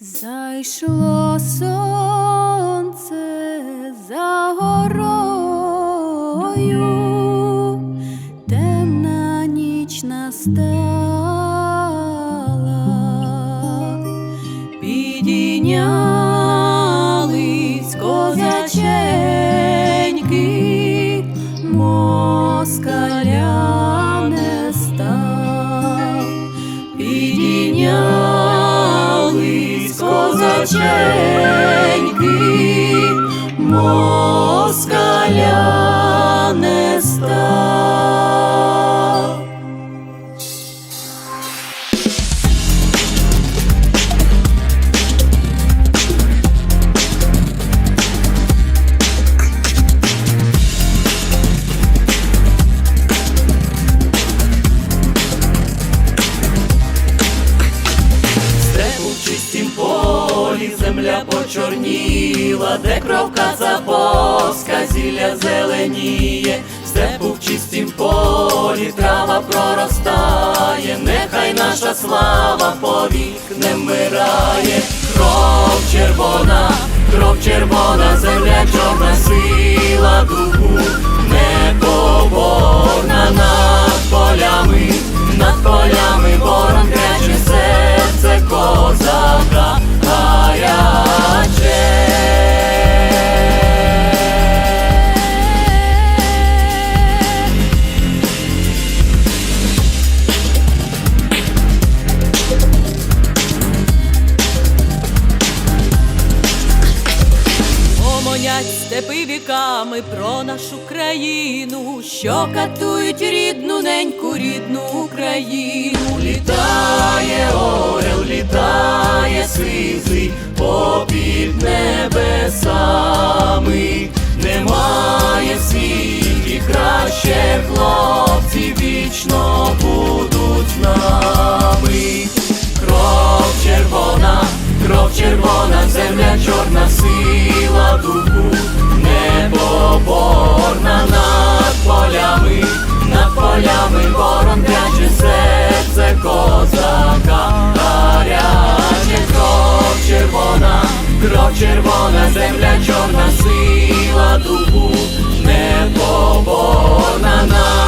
Зайшло сонце за горою, темна ніч настала, підійнялись козаченьки, козаченьки, москаля не став. Полі, земля почорніла, де кровка запоска, зілля зеленіє, степу в чистім полі, трава проростає, нехай наша слава повік не вмирає, кров червона, кров червона, земля чорна сила духу, Гомонять степи віками про нашу країну, що катують рідну неньку, рідну Україну. Літає орел, літає сизий попід небесами, немає в світі краще хлопці вічно будуть з нами. Кров червона, кров червона, земля чорна сила соборна над полями, над полями ворон пряче серце козака, гаряче кров червона, кров червона, земля чорна, сила духу, непоборна над